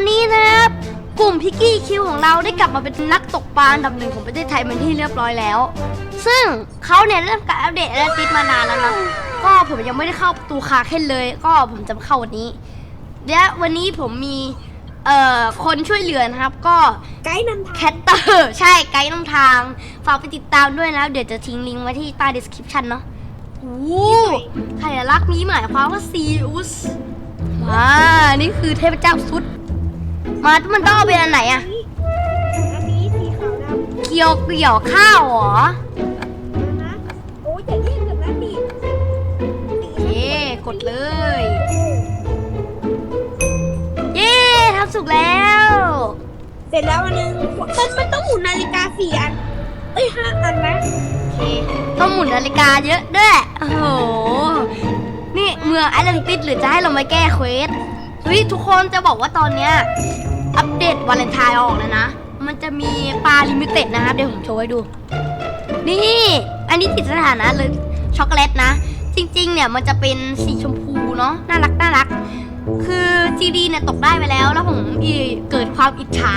อนนี้นะครับ กลุ่มพิกกี้คิวของเราได้กลับมาเป็นนักตกปลาอันดับหนึ่งของประเทศไทยเป็นที่เรียบร้อยแล้ว ซึ่งเขาเนี่ยเริ่มการอัปเดตและติดมานานแล้วนะก็ผมยังไม่ได้เข้าประตูคาเคนเลย ก็ผมจะมาเข้าวันนี้และวันนี้ผมมีเอ่อคนช่วยเหลือนะครับ ก็ไกด์นำทางแคตเตอร์ใช่ไกด์นำทางฝากไปติดตามด้วยนะเดี๋ยวจะทิ้งลิงก์ไว้ที่ใต้ description เนาะโอ้โหไข่ลักษณ์นี้หมายความว่าซีอุสมานี่คือเทพเจ้าซุด มามันต้องเอาเป็นอันไหนอะอันนี้สีขาวดำเกี่ยวเกี่ยวข้าวเหรอนะโอ้ยอย่าเรียกกันนะดิสีโอเคกดเลย เย้ทำสุกแล้ว เสร็จแล้วอันนึงมันมันต้องหมุนนาฬิกาสี่อันเอ้ยห้าอันนะโอเคต้องหมุนนาฬิกาเยอะด้วย โอ้โห นี่เมืองแอตแลนติสหรือจะให้เรามาแก้เควส เฮ้ยทุกคนจะบอกว่าตอนเนี้ยอัปเดตวาเลนไทน์ออกแล้วนะ มันจะมีปลาลิมิเต็ดนะครับเดี๋ยวผมโชว์ให้ดู นี่ อันนี้ติดสถานะเลยช็อกโกแลตนะ จริงๆ เนี่ยมันจะเป็นสีชมพูเนาะน่ารักน่ารัก คือจีดีเนี่ยตกได้ไปแล้ว แล้วผมอีเกิดความอิจฉา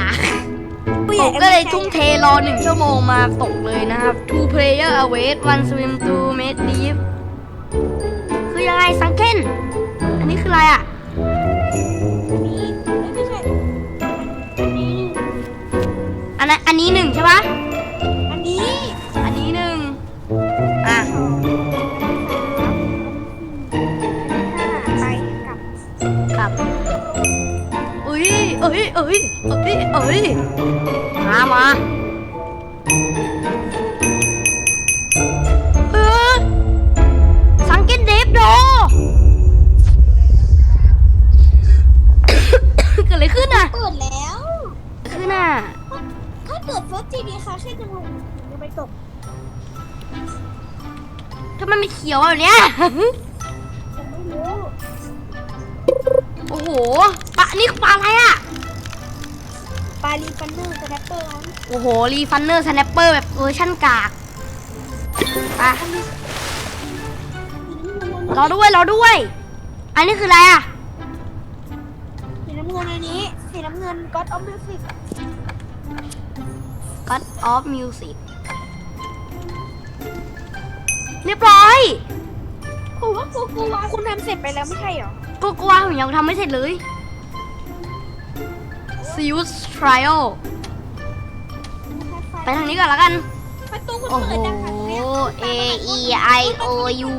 ผมก็เลยทุ่มเทรอหนึ่งชั่วโมงมาตกเลยนะครับ two player await one swim two mate deep คือยังไงสังเกนอันนี้คืออะไรอะนี่ อันนั้นอันนี้หนึ่งใช่ปะ ร์สจีดีค่ะแค่จะลงจะไปตกทำไมไม่เขียวแบบเนี้ย ผมไม่รู้โอ้โหปลานี่ปลาอะไรอะ ปาลีฟันเนอร์สแนปเปอร์นั้นโอ้โห รีฟันเนอร์สแนปเปอร์แบบเวอร์ชั่นกากอะรอด้วยรอด้วย อันนี้คืออะไรอะ สีน้ำเงินอันนี้สีน้ำเงิน God of Music God of Music เรียบร้อยคุณว่ากูกูว่าคุณทำเสร็จไปแล้วไม่ใช่เหรอก็กลัวผมยังทำไม่เสร็จเลย s e u s Trial ไปทางนี้ก่อนแล้วกัน ประตูมันโอ้โห เปิดดังขนาดเนี้ย A E I O U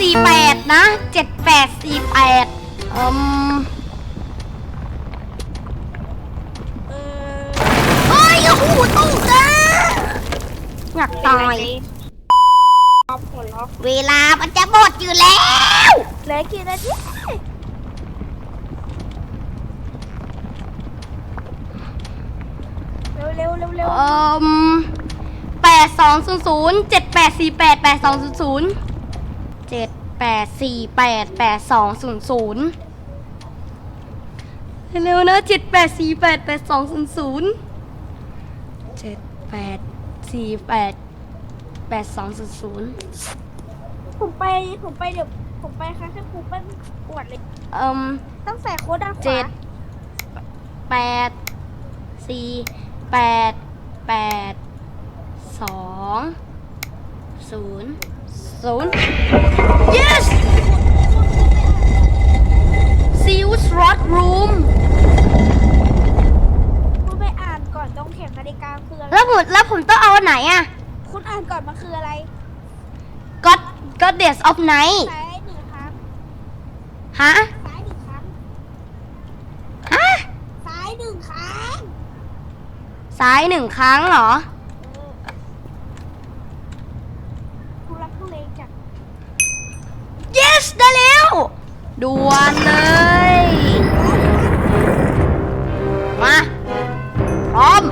78 นะ 7848อืมเฮ้ยโอ้โหตกอ่อยากตาย รอบหมดล็อกเวลามันจะหมดอยู่แล้ว เหลือกี่นาทีเร็วเร็วเร็วเร็วอืมแปดสองศูนย์ศูนย์เจ็ดแปดสี่แปดแปดสองศูนย์ศูนย์ เจ็ดแปดสี่แปดแปดสองศูนย์ศูนย์เร็วนะเจ็ดแปดสี่แปดแปดสองศูนย์ศูนย์เจ็ดแปดสี่แปดแปดสองศูนย์ศูนย์ผมไปผมไปเดี๋ยวผมไปค่ะแค่ครูเปิ้ลอวดเลยเอ่มต้องใส่โค้ดด้านขวาเจ็ดแปดสี่แปดแปดสองศูนย์ ศูนย์ yes Seals Rod Room คุณไปอ่านก่อนต้องเข็มนาฬิกาคืออะไร แล้วผมแล้วผมต้องเอาอันไหนอะคุณอ่านก่อนมันคืออะไร God Goddess of Night ซ้ายหนึ่งครั้งฮะซ้ายหนึ่งครั้งฮะายหนึ่งครั้ง ซ้ายหนึ่งครั้งเหรอเออทุลักทุเลจัด yes ได้แล้ว ด่วนเลย มา พร้อม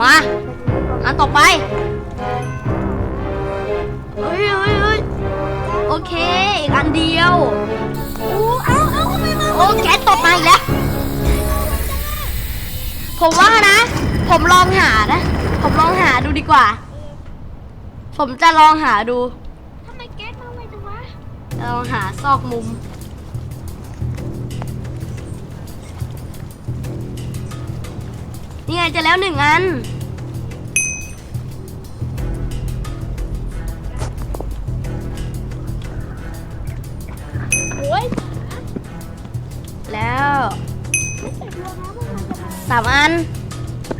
มา อันต่อไปเฮ้ยเฮ้ยเฮ้ยโอเค อีกอันเดียวโอ้เอาเอาทำไมมาโอ้แก๊สตกมาอีกแล้ว ผมว่านะ ผมลองหานะ ผมลองหาดูดีกว่า ผมจะลองหาดู ทำไมแก๊สมาไวจังวะ ลองหาซอกมุม นี่ไงเจะแล้วหนึ่งอัน โอ้ยแล้วไม่เสร็จแล้วนะพวกมันจะมาสามอัน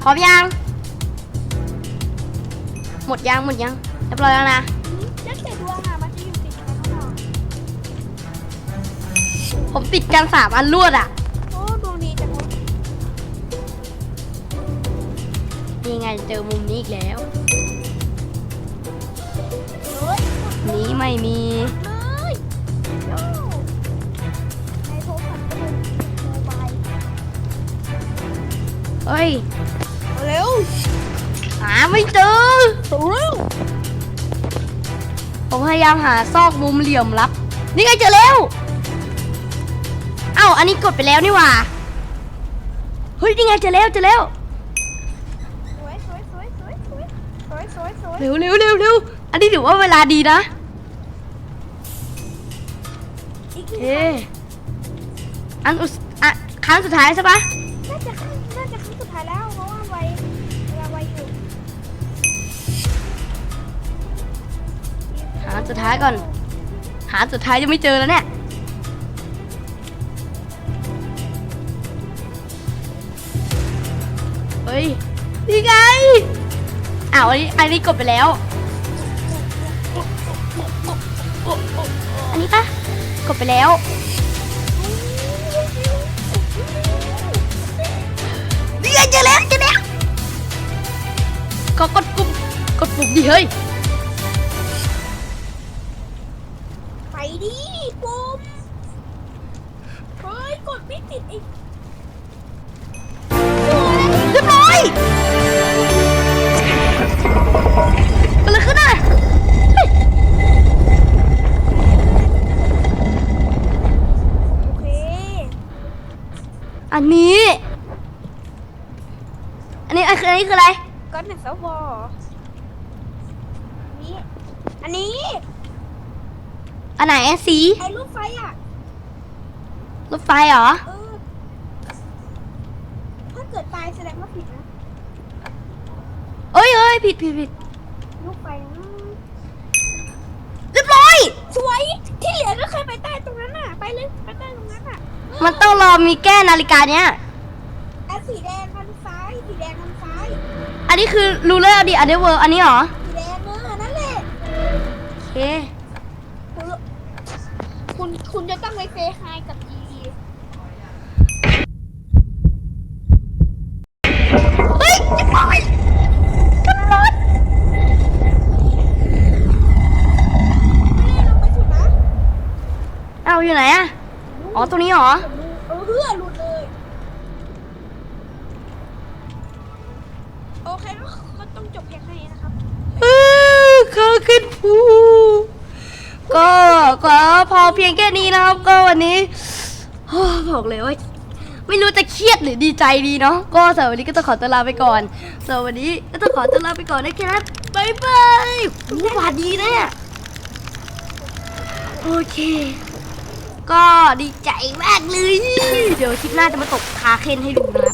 พร้อมยัง หมดยัง หมดยังเรียบร้อยแล้วนะ ผมติดกันสามอันรวดอะ โอ้ดวงดีจังวะนี่ไงเจอมุมนี้อีกแล้ว เฮ้ยนี้ไม่มี เลยโย่ในโทรศัพท์ก็เป็นโมบายเฮ้ย เร็วหาไม่เจอ เร็วผมพยายามหาซอกมุมเหลี่ยมลับ นี่ไงเจอแล้วเอ้าอันนี้กดไปแล้วนี่หว่า เฮ้ยนี่ไงจอแล้วจอแล้วสวยสวยสวยสวยสวยสวยสวยสวยเร็วเร็วเร็วเร็วอันนี้ถือว่าเวลาดีนะอีกโอทีเคอันอุสอะครั้งสุดท้ายใช่ปะน่าจะครั้งน่าจะครั้งสุดท้ายแล้วเพราะว่าไวเวลาไวอยู่หาสุดท้ายก่อน หาสุดท้ายยังไม่เจอแล้วเนี่ย ฮ้ยนี่ไงอ้าวอันนี้อันนี้กดไปแล้ว อันนี้ปะกดไปแล้ว นี่ไงเจอแล้วเจอแล้วก็กดปุ่มกดปุ่มดิเฮ้ย อยเกิดอะไรขึ้นอะเฮ้ยโอเค อันนี้ อันนี้อันคืออันนี้คืออะไร ก็หนึ่งสวนี่อันนี้อันไหนสีไอ้ลูกไฟอะ รถไฟเหรอ เออ ถ้าเกิดตายแสดงว่าผิดนะ เอ้ยเอ้ยผิดผิดผิดลูกไฟนะเรียบร้อย สวยที่เหลือก็เคยไปใต้ตรงนั้นน่ะ ไปเลยไปใต้ตรงนั้นอะมันต้องรอมีแก้นาฬิกาเนี้ย อันสีแดงทางซ้ายสีแดงทางซ้ายอันนี้คือรูเลอร์ดีอันเดอร์เวิร์อันนี้เหรอสีแดงเนอะนั่นแหละโอเค คุณคุณจะต้องไปเฟย์ไฮกับ นอะอ๋อตรงนี้เหรอเออเฮือหลุดเลย โอเคก็ก็ต้องจบเพียงแค่นี้นะครับ เออเขาขึ้นภูก็ขอพอเพียงแค่นี้นะครับ ก็วันนี้โอ้บอกเลยว่าไม่รู้จะเครียดหรือดีใจดีเนาะก็สำหรับวันนี้ก็ต้องขอตัวลาไปก่อนสำหรับวันนี้ก็ต้องขอตัวลาไปก่อนนะครับบายบายหูหวาดดีนะเนี่ยโอเค ก็ดีใจมากเลย เดี๋ยวคลิปหน้าจะมาตกคาเคนให้ดูนะ